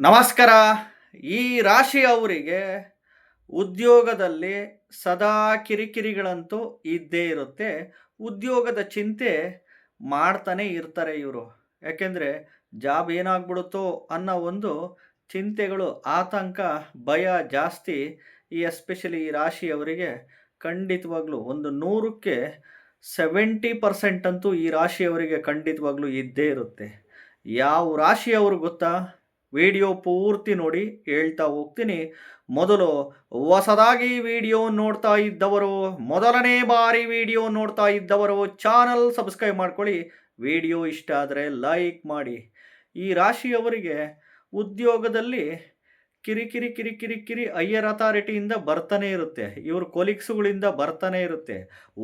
ನಮಸ್ಕಾರ. ಈ ರಾಶಿ ಅವರಿಗೆ ಉದ್ಯೋಗದಲ್ಲಿ ಸದಾ ಕಿರಿಕಿರಿಗಳಂತೂ ಇದ್ದೇ ಇರುತ್ತೆ. ಉದ್ಯೋಗದ ಚಿಂತೆ ಮಾಡ್ತಾನೆ ಇರ್ತಾರೆ ಇವರು. ಯಾಕೆಂದರೆ ಜಾಬ್ ಏನಾಗ್ಬಿಡುತ್ತೋ ಅನ್ನೋ ಒಂದು ಚಿಂತೆಗಳು, ಆತಂಕ, ಭಯ ಜಾಸ್ತಿ ಈ ಎಸ್ಪೆಷಲಿ ಈ ರಾಶಿಯವರಿಗೆ. ಖಂಡಿತವಾಗ್ಲೂ ಒಂದು ನೂರಕ್ಕೆ ಸೆವೆಂಟಿ ಪರ್ಸೆಂಟ್ ಅಂತೂ ಈ ರಾಶಿಯವರಿಗೆ ಖಂಡಿತವಾಗ್ಲೂ ಇದ್ದೇ ಇರುತ್ತೆ. ಯಾವ ರಾಶಿಯವರು ಗೊತ್ತಾ? ವಿಡಿಯೋ ಪೂರ್ತಿ ನೋಡಿ ಹೇಳ್ತಾ ಹೋಗ್ತೀನಿ. ಮೊದಲು ಹೊಸದಾಗಿ ವಿಡಿಯೋ ನೋಡ್ತಾ ಇದ್ದವರು, ಮೊದಲನೇ ಬಾರಿ ವಿಡಿಯೋ ನೋಡ್ತಾ ಇದ್ದವರು ಚಾನಲ್ ಸಬ್ಸ್ಕ್ರೈಬ್ ಮಾಡ್ಕೊಳ್ಳಿ. ವಿಡಿಯೋ ಇಷ್ಟ ಆದರೆ ಲೈಕ್ ಮಾಡಿ. ಈ ರಾಶಿಯವರಿಗೆ ಉದ್ಯೋಗದಲ್ಲಿ ಕಿರಿಕಿರಿ ಕಿರಿಕಿರಿ ಕಿರಿ ಹೈಯರ್ ಅಥಾರಿಟಿಯಿಂದ ಬರ್ತಾನೆ ಇರುತ್ತೆ. ಇವ್ರ ಕೊಲೀಗ್ಸ್ಗಳಿಂದ ಬರ್ತಾನೆ ಇರುತ್ತೆ.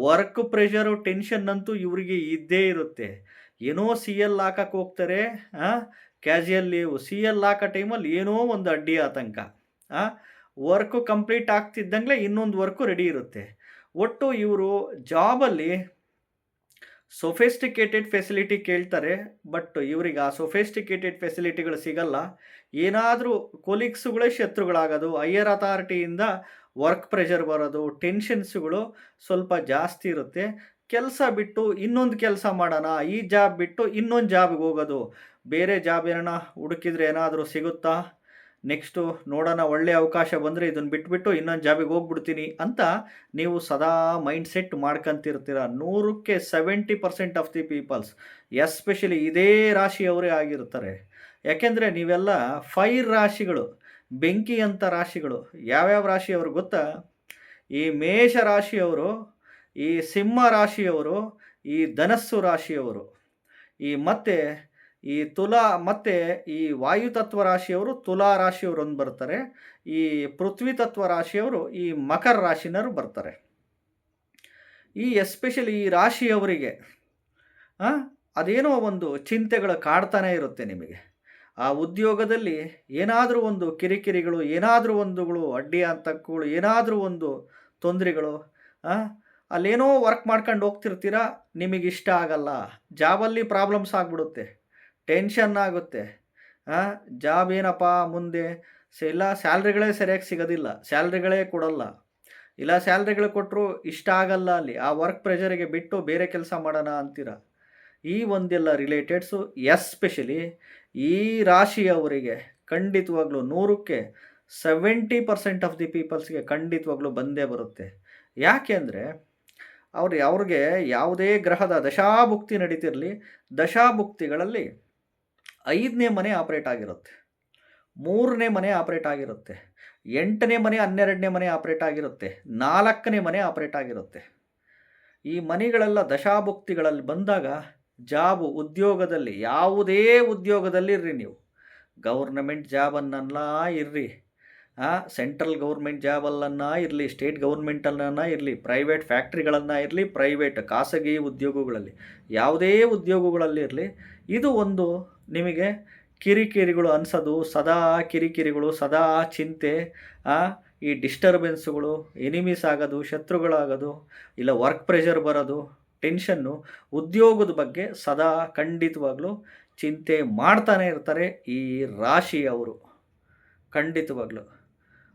ವರ್ಕ್ ಪ್ರೆಷರು ಟೆನ್ಷನ್ ಅಂತೂ ಇವರಿಗೆ ಇದ್ದೇ ಇರುತ್ತೆ. ಏನೋ ಸಿ ಎಲ್ ಹಾಕಕ್ಕೆ ಹೋಗ್ತಾರೆ ಕ್ಯಾಶುಯಲ್ ಲೀವ್ ಸಿ ಎಲ್ ಹಾಕೋ ಟೈಮಲ್ಲಿ ಏನೋ ಒಂದು ಅಡ್ಡಿ ಆತಂಕ. ವರ್ಕು ಕಂಪ್ಲೀಟ್ ಆಗ್ತಿದ್ದಂಗೆ ಇನ್ನೊಂದು ವರ್ಕು ರೆಡಿ ಇರುತ್ತೆ. ಒಟ್ಟು ಇವರು ಜಾಬಲ್ಲಿ ಸೊಫೆಸ್ಟಿಕೇಟೆಡ್ ಫೆಸಿಲಿಟಿ ಕೇಳ್ತಾರೆ ಬಟ್ ಇವ್ರಿಗೆ ಆ ಸೊಫೆಸ್ಟಿಕೇಟೆಡ್ ಫೆಸಿಲಿಟಿಗಳು ಸಿಗಲ್ಲ. ಏನಾದರೂ ಕೊಲೀಗ್ಸುಗಳೇ ಶತ್ರುಗಳಾಗೋದು ಹೈಯರ್ ಅಥಾರಿಟಿಯಿಂದ ವರ್ಕ್ ಪ್ರೆಷರ್ ಬರೋದು ಟೆನ್ಷನ್ಸ್ಗಳು ಸ್ವಲ್ಪ ಜಾಸ್ತಿ ಇರುತ್ತೆ. ಕೆಲಸ ಬಿಟ್ಟು ಇನ್ನೊಂದು ಕೆಲಸ ಮಾಡೋಣ, ಈ ಜಾಬ್ ಬಿಟ್ಟು ಇನ್ನೊಂದು ಜಾಬ್ಗೆ ಹೋಗೋದು. ಬೇರೆ ಜಾಬ್ ಏನಾರ ಹುಡುಕಿದ್ರೆ ಏನಾದರೂ ಸಿಗುತ್ತಾ? ನೆಕ್ಸ್ಟು ನೋಡೋಣ ಒಳ್ಳೆಯ ಅವಕಾಶ ಬಂದರೆ ಇದನ್ನು ಬಿಟ್ಬಿಟ್ಟು ಇನ್ನೊಂದು ಜಾಬಿಗೆ ಹೋಗ್ಬಿಡ್ತೀನಿ ಅಂತ ನೀವು ಸದಾ ಮೈಂಡ್ ಸೆಟ್ ಮಾಡ್ಕೊಂತಿರ್ತೀರ. ನೂರಕ್ಕೆ seventy percent of the peoples especially ಇದೇ ರಾಶಿಯವರೇ ಆಗಿರ್ತಾರೆ. ಯಾಕೆಂದರೆ ನೀವೆಲ್ಲ ಫೈರ್ ರಾಶಿಗಳು ಬೆಂಕಿ ಅಂತ ರಾಶಿಗಳು. ಯಾವ್ಯಾವ ರಾಶಿಯವರು ಗೊತ್ತಾ? ಈ ಮೇಷ ರಾಶಿಯವರು ಈ ಸಿಂಹ ರಾಶಿಯವರು, ಈ ಧನಸ್ಸು ರಾಶಿಯವರು, ಈ ಮತ್ತೆ ಈ ತುಲಾ, ಮತ್ತು ಈ ವಾಯುತತ್ವ ರಾಶಿಯವರು ತುಲಾ ರಾಶಿಯವರು ಒಂದು ಬರ್ತಾರೆ. ಈ ಪೃಥ್ವಿ ತತ್ವ ರಾಶಿಯವರು ಈ ಮಕರ ರಾಶಿನವರು ಬರ್ತಾರೆ. ಈ ಎಸ್ಪೆಷಲಿ ಈ ರಾಶಿಯವರಿಗೆ ಅದೇನೋ ಒಂದು ಚಿಂತೆಗಳು ಕಾಡ್ತಾನೆ ಇರುತ್ತೆ ನಿಮಗೆ. ಆ ಉದ್ಯೋಗದಲ್ಲಿ ಏನಾದರೂ ಒಂದು ಕಿರಿಕಿರಿಗಳು, ಏನಾದರೂ ಒಂದುಗಳು, ಅಡ್ಡಿ ಅಂತಕ್ಕಗಳು, ಏನಾದರೂ ಒಂದು ತೊಂದರೆಗಳು ಅಲ್ಲೇನೋ ವರ್ಕ್ ಮಾಡ್ಕೊಂಡು ಹೋಗ್ತಿರ್ತೀರ? ನಿಮಗೆ ಇಷ್ಟ ಆಗಲ್ಲ ಜಾಬಲ್ಲಿ ಪ್ರಾಬ್ಲಮ್ಸ್ ಆಗಿಬಿಡುತ್ತೆ. ಟೆನ್ಷನ್ ಆಗುತ್ತೆ. ಜಾಬ್ ಏನಪ್ಪ ಮುಂದೆ? ಇಲ್ಲ ಸ್ಯಾಲ್ರಿಗಳೇ ಸರಿಯಾಗಿ ಸಿಗೋದಿಲ್ಲ. ಸ್ಯಾಲ್ರಿಗಳೇ ಕೊಡಲ್ಲ. ಇಲ್ಲ ಸ್ಯಾಲ್ರಿಗಳು ಕೊಟ್ಟರು ಇಷ್ಟ ಆಗಲ್ಲ ಅಲ್ಲಿ. ಆ ವರ್ಕ್ ಪ್ರೆಷರಿಗೆ ಬಿಟ್ಟು ಬೇರೆ ಕೆಲಸ ಮಾಡೋಣ ಅಂತೀರ? ಈ ಒಂದೆಲ್ಲ ರಿಲೇಟೆಡ್ಸು ಎಸ್ಪೆಷಲಿ ಈ ರಾಶಿಯವರಿಗೆ ಖಂಡಿತವಾಗ್ಲೂ ನೂರಕ್ಕೆ ಸೆವೆಂಟಿ ಪರ್ಸೆಂಟ್ ಆಫ್ ದಿ ಪೀಪಲ್ಸ್ಗೆ ಖಂಡಿತವಾಗ್ಲೂ ಬಂದೇ ಬರುತ್ತೆ. ಯಾಕೆ ಅಂದರೆ ಅವ್ರು ಅವ್ರಿಗೆ ಯಾವುದೇ ಗ್ರಹದ ದಶಾಭುಕ್ತಿ ನಡೀತಿರಲಿ, ದಶಾಭುಕ್ತಿಗಳಲ್ಲಿ ಐದನೇ ಮನೆ ಆಪ್ರೇಟ್ ಆಗಿರುತ್ತೆ, ಮೂರನೇ ಮನೆ ಆಪ್ರೇಟ್ ಆಗಿರುತ್ತೆ, ಎಂಟನೇ ಮನೆ, ಹನ್ನೆರಡನೇ ಮನೆ ಆಪ್ರೇಟ್ ಆಗಿರುತ್ತೆ, ನಾಲ್ಕನೇ ಮನೆ ಆಪ್ರೇಟ್ ಆಗಿರುತ್ತೆ. ಈ ಮನೆಗಳೆಲ್ಲ ದಶಾಭುಕ್ತಿಗಳಲ್ಲಿ ಬಂದಾಗ ಜಾಬು ಉದ್ಯೋಗದಲ್ಲಿ ಯಾವುದೇ ಉದ್ಯೋಗದಲ್ಲಿ ಇರ್ರಿ ನೀವು. ಗೌರ್ನಮೆಂಟ್ ಜಾಬನ್ನೆಲ್ಲ ಇರ್ರಿ. ಸೆಂಟ್ರಲ್ ಗೌರ್ಮೆಂಟ್ ಜಾಬಲ್ಲನ್ನು ಇರಲಿ ಸ್ಟೇಟ್ ಗೌರ್ಮೆಂಟಲ್ಲನ್ನ ಇರಲಿ ಪ್ರೈವೇಟ್ ಫ್ಯಾಕ್ಟ್ರಿಗಳನ್ನು ಇರಲಿ ಪ್ರೈವೇಟ್ ಖಾಸಗಿ ಉದ್ಯೋಗಗಳಲ್ಲಿ, ಯಾವುದೇ ಉದ್ಯೋಗಗಳಲ್ಲಿ ಇರಲಿ, ಇದು ಒಂದು ನಿಮಗೆ ಕಿರಿಕಿರಿಗಳು ಅನಿಸೋದು, ಸದಾ ಕಿರಿಕಿರಿಗಳು, ಸದಾ ಚಿಂತೆ ಈ ಡಿಸ್ಟರ್ಬೆನ್ಸ್ಗಳು ಎನಿಮೀಸ್ ಆಗೋದು, ಶತ್ರುಗಳಾಗೋದು, ಇಲ್ಲ ವರ್ಕ್ ಪ್ರೆಷರ್ ಬರೋದು ಟೆನ್ಷನ್ನು ಉದ್ಯೋಗದ ಬಗ್ಗೆ ಸದಾ ಖಂಡಿತವಾಗ್ಲೂ ಚಿಂತೆ ಮಾಡ್ತಾನೆ ಇರ್ತಾರೆ ಈ ರಾಶಿಯವರು. ಖಂಡಿತವಾಗ್ಲೂ.